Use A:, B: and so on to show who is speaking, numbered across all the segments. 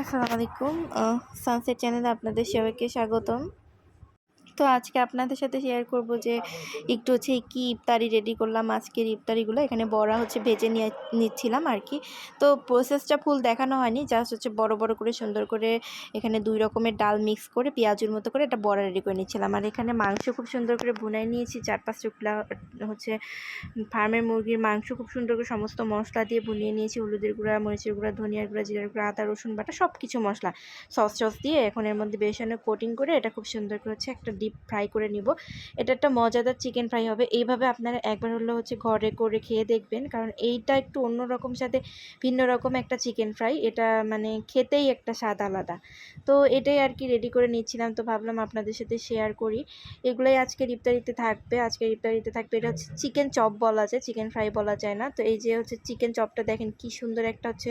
A: আসসালামু আলাইকুম। সানসেট চ্যানেলে আপনাদের সবাইকে স্বাগতম। তো আজকে আপনাদের সাথে শেয়ার করব যে, একটু হচ্ছে কি ইফতারি রেডি করলাম আজকের ইফতারিগুলো। এখানে বড়া হচ্ছে ভেজে নিয়ে নিচ্ছিলাম আর কি তো প্রসেসটা ফুল দেখানো হয়নি জাস্ট হচ্ছে বড় বড় করে সুন্দর করে এখানে দুই রকমের ডাল মিক্স করে পেঁয়াজুর মতো করে একটা বড়া রেডি করে নিচ্ছিলাম। আর এখানে মাংস খুব সুন্দর করে ভুনাই নিয়েছি চার পাঁচ টুকলা হচ্ছে ফার্মের মুরগির মাংস খুব সুন্দর করে সমস্ত মশলা দিয়ে ভুনিয়ে নিয়েছি। হলুদের গুঁড়া, মরিচের গুঁড়া, ধনিয়ার গুঁড়া, জিরার গুঁড়া, আদা, রসুন বাটা সব কিছু মশলা। সস সস দিয়ে এখন এর মধ্যে বেসনে কোটিং করে এটা খুব সুন্দর করে হচ্ছে একটা ডিপ ফ্রাই করে নিব। এটা একটা মজাদার চিকেন ফ্রাই হবে। এইভাবে আপনারা একবার হলেও হচ্ছে ঘরে করে খেয়ে দেখবেন। কারণ এইটা একটু অন্য রকম সাথে ভিন্ন রকম একটা চিকেন ফ্রাই এটা মানে খেতেই একটা স্বাদ আলাদা। তো এটাই আর কি রেডি করে নিচ্ছিলাম। তো ভাবলাম আপনাদের সাথে শেয়ার করি। এগুলোই আজকের ইফতারিতে থাকবে। আজকের ইফতারিতে থাকবে। এটা হচ্ছে চিকেন চপ বলা যায়। চিকেন ফ্রাই বলা যায় না। তো এই যে হচ্ছে চিকেন চপটা দেখেন কি সুন্দর একটা হচ্ছে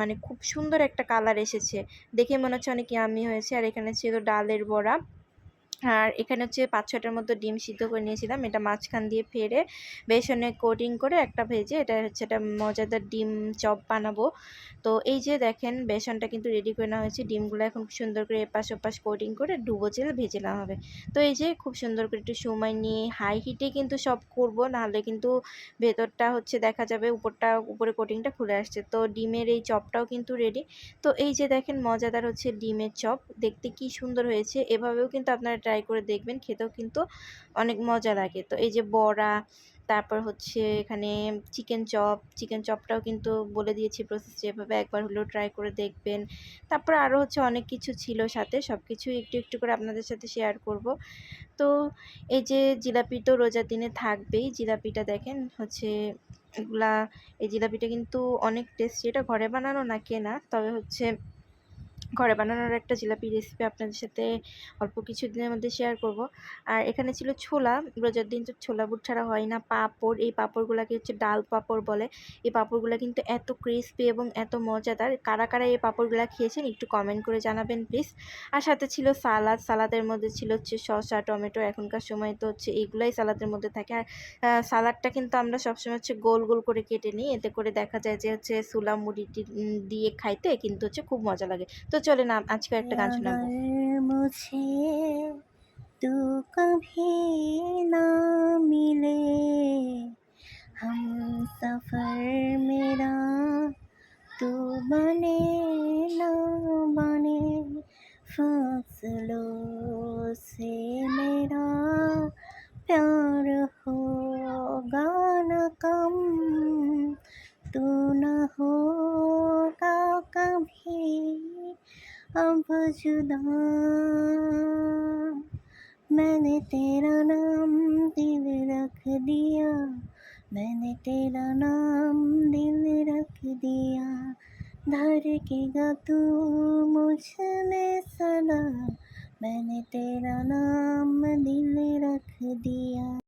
A: মানে খুব সুন্দর একটা কালার এসেছে। দেখে মনে হচ্ছে অনেক ইয়ামি হয়েছে। আর এখানে ছিল ডালের বড়া। আর এখানে হচ্ছে পাঁচ ছটার মতো ডিম সিদ্ধ করে নিয়েছিলাম। এটা মাঝখান দিয়ে ফেরে বেসনে কোটিং করে একটা ভেজে এটা হচ্ছে একটা মজাদার ডিম চপ বানাবো। তো এই যে দেখেন, বেসনটা কিন্তু রেডি করে নেওয়া হয়েছে। ডিমগুলো এখন সুন্দর করে এপাশ ওপাশ কোটিং করে ডুবো চেল ভেজে নেওয়া হবে। তো এই যে খুব সুন্দর করে একটু সময় নিয়ে হাই হিটে কিন্তু সব করব, নাহলে কিন্তু ভেতরটা হচ্ছে দেখা যাবে উপরটা, উপরে কোটিংটা খুলে আসছে। তো ডিমের এই চপটাও কিন্তু রেডি তো এই যে দেখেন, মজাদার হচ্ছে ডিমের চপ। দেখতে কি সুন্দর হয়েছে। এভাবেও কিন্তু আপনারা ট্রাই করে দেখবেন, খেতেও কিন্তু অনেক মজা লাগে। তো এই যে বড়া, তারপর হচ্ছে এখানে চিকেন চপ চিকেন চপটাও কিন্তু বলে দিয়েছি প্রসেস যেভাবে একবার হলেও ট্রাই করে দেখবেন। তারপর আরও হচ্ছে অনেক কিছু ছিল সাথে সব কিছু একটু একটু করে আপনাদের সাথে শেয়ার করব। তো এই যে জিলাপি তো রোজার দিনে থাকবেই, জিলাপিটা দেখেন হচ্ছে এগুলা, এই জিলাপিটা কিন্তু অনেক টেস্টি এটা ঘরে বানানো না কেনা, তবে হচ্ছে ঘরে বানানোর একটা জিলাপি রেসিপি আপনাদের সাথে অল্প কিছু দিনের মধ্যে শেয়ার করব। আর এখানে ছিল ছোলা, রোজার দিন তো ছোলা বুট ছাড়া হয় না, পাঁপড়, এই পাঁপড়গুলোকে হচ্ছে ডাল পাঁপড় বলে। এই পাঁপড়গুলো কিন্তু এত ক্রিসপি এবং এত মজাদার। কারা কারা এই পাঁপড়গুলো খেয়েছেন একটু কমেন্ট করে জানাবেন প্লিজ আর সাথে ছিল সালাদ। সালাদের মধ্যে ছিল হচ্ছে শসা, টমেটো। এখনকার সময় তো হচ্ছে এগুলাই সালাদের মধ্যে থাকে। আর সালাদটা কিন্তু আমরা সবসময় হচ্ছে গোল গোল করে কেটে নিই। এতে করে দেখা যায় যে হচ্ছে সুলা মুড়ি দিয়ে খাইতে কিন্তু হচ্ছে খুব মজা লাগে। তো চলে না আজকে একটা গান শোনাবো
B: মুঝে তু কভি না মিলে हम सफर मेरा तू बने ना बने फासलों से मेरा प्यार होगा न कम तू न होगा अब जुदा। मैंने तेरा नाम दिल रख दिया। मैंने तेरा नाम दिल रख दिया। धड़केगा तू मुझमें सदा। मैंने तेरा नाम दिल रख दिया।